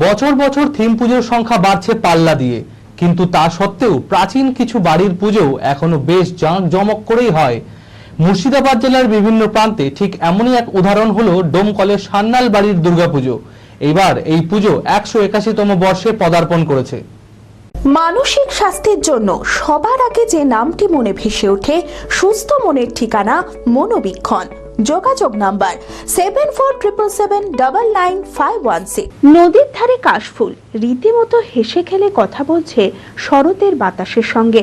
বছর বছর থিম পুজোর সংখ্যা বাড়ছে পাল্লা দিয়ে। কিন্তু তা সত্ত্বেও প্রাচীন কিছু বাড়ির পুজো এখনও বেশ জমক করেই হয়। মুর্শিদাবাদ জেলার বিভিন্ন প্রান্তে ঠিক এমনই এক উদাহরণ হলো ডোমকলের সান্নাল বাড়ির দুর্গাপুজো। এবার এই পুজো একশো একাশিতম বর্ষে পদার্পণ করেছে। মানসিক স্বাস্থ্যের জন্য সবার আগে যে নামটি মনে ভেসে ওঠে, সুস্থ মনের ঠিকানা মনোবীক্ষণ। যোগাযোগ number seven four triple seven double nine five one six নদীর ধারে কাশফুল, রীতিমতো হেসে খেলে কথা বলছে শরতের বাতাসের সঙ্গে।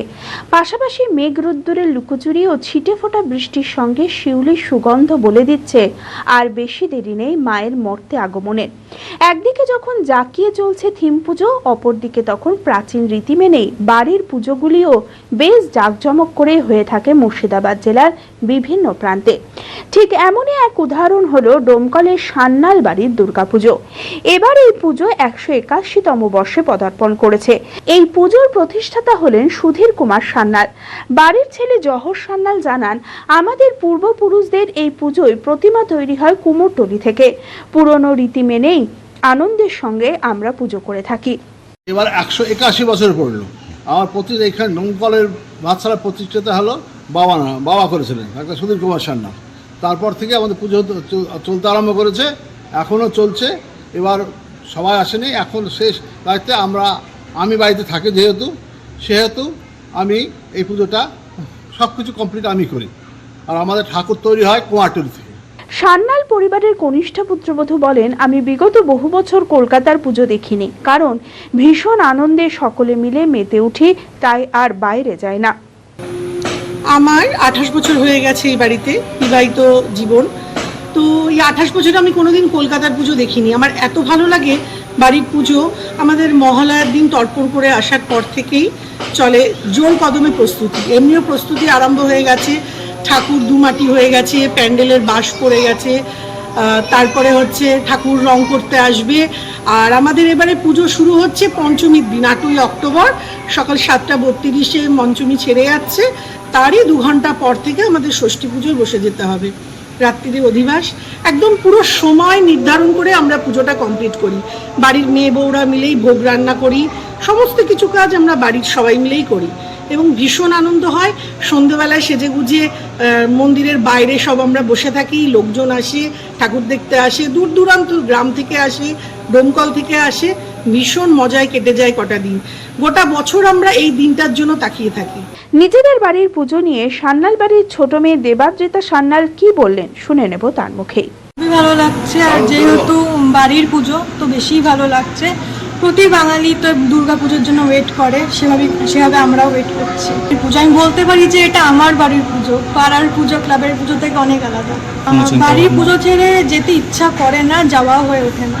পাশাপাশি মেঘ রোদ্দুরের লুকোচুরি ও ছিটে ফোটা বৃষ্টির সঙ্গে শিউলির সুগন্ধ বলে দিচ্ছে। আর বেশি দেরি নেই মায়ের মর্তে আগমনের। একদিকে যখন জাঁকিয়ে চলছে থিম পুজো, অপরদিকে তখন প্রাচীন রীতি মেনেই বাড়ির পুজোগুলিও বেশ জাঁকজমক করে হয়ে থাকে মুর্শিদাবাদ জেলার বিভিন্ন প্রান্তে। ঠিক এমনই এক উদাহরণ হলো ডোমকলের সান্নাল বাড়ির দুর্গাপুজো। এবার এই পুজো একশো একাশিতম বর্ষে পদার্পণ করেছে। এই পুজোর প্রতিষ্ঠাতা হলেন সুধীর কুমার সান্যাল বাড়ির ছেলে জহর সান্যাল জানান, আমাদের পূর্বপুরুষদের এই পুজোয় প্রতিমা তৈরি হয় কুমোরটলি থেকে। পুরনো রীতি মেনেই আনন্দের সঙ্গে আমরা পুজো করে থাকি। এবার একশো একাশি বছর পড়ল। আমার প্রতি এখানে নৌকলের বাচ্চারা প্রতিষ্ঠাতা হলো বাবা না, বাবা করেছিলেন একটা সুধীর কুমার সান্না। তারপর থেকে আমাদের পুজো চলতে আরম্ভ করেছে, এখনও চলছে। এবার সবাই আসেনি, এখন শেষ দায়িত্বে আমরা, আমি বাড়িতে থাকি যেহেতু, সেহেতু আমি এই পুজোটা সব কিছু কমপ্লিট আমি করি। আর আমাদের ঠাকুর তৈরি হয় কুমারটুলি থেকে সান্যাল পরিবারের কনিষ্ঠ পুত্রবধূ বলেন, আমি বিগত বহু বছর কলকাতার পুজো দেখিনি, কারণ ভীষণ আনন্দে সকলে মিলে মেতে উঠি, তাই আর বাইরে যায় না। আমার আঠাশ বছর হয়ে গেছে এই বাড়িতে, বিবাহিত জীবন। তো এই আঠাশ বছরে আমি কোনোদিন কলকাতার পুজো দেখিনি। আমার এত ভালো লাগে বাড়ির পুজো। আমাদের মহালয়ার দিন তর্পণ করে আসার পর থেকেই চলে জোর কদমে প্রস্তুতি। এমনিও প্রস্তুতি আরম্ভ হয়ে গেছে। ঠাকুর দুমাটি হয়ে গেছে, প্যান্ডেলের বাঁশ পড়ে গেছে তারপরে হচ্ছে ঠাকুর রং করতে আসবে। আর আমাদের এবারে পুজো শুরু হচ্ছে পঞ্চমীর দিন, আটই অক্টোবর, সকাল সাতটা বত্রিশে পঞ্চমী ছেড়ে যাচ্ছে। তারই দু ঘণ্টা পর থেকে আমাদের ষষ্ঠী পুজোয় বসে যেতে হবে। রাত্রির অধিবাস, একদম পুরো সময় নির্ধারণ করে আমরা পুজোটা কমপ্লিট করি। বাড়ির মেয়ে বউরা মিলেই ভোগ রান্না করি, সমস্ত কিছু কাজ আমরা বাড়ির সবাই মিলেই করি। এবং ভীষণ আনন্দ হয়, সন্ধেবেলায় সেজে গুজে মন্দিরের বাইরে সব আমরা বসে থাকি, লোকজন আসে, ঠাকুর দেখতে আসে, দূর দূরান্ত গ্রাম থেকে আসে ডোমকল থেকে আসে। ভীষণ মজায় কেটে যায় কটা দিন। গোটা বছর আমরা এই দিনটার জন্য তাকিয়ে থাকি। নিজেদের বাড়ির পুজো নিয়ে সান্যাল বাড়ির ছোট মেয়ে দেবাদ্রিতা সান্যাল কি বললেন শুনে নেব তার মুখেই। খুবই ভালো লাগছে আর যেহেতু বাড়ির পুজো তো বেশি ভালো লাগছে। প্রতি বাঙালি তো দুর্গা পুজোর জন্য ওয়েট করে সেভাবে সেভাবে আমরাও ওয়েট করছি। পুজো আমি বলতে পারি যে এটা আমার বাড়ির পুজো পাড়ার পুজো ক্লাবের পুজো থেকে অনেক আলাদা। বাড়ির পুজো ছেড়ে যেতে ইচ্ছা করে না যাওয়া হয়ে ওঠে না।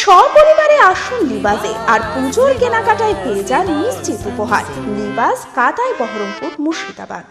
সপরিবারে আসুন লিবাজে আর পুজোর কেনাকাটায় পেয়ে যান নিশ্চিত উপহার। লিবাস কাতায় বহরমপুর মুর্শিদাবাদ।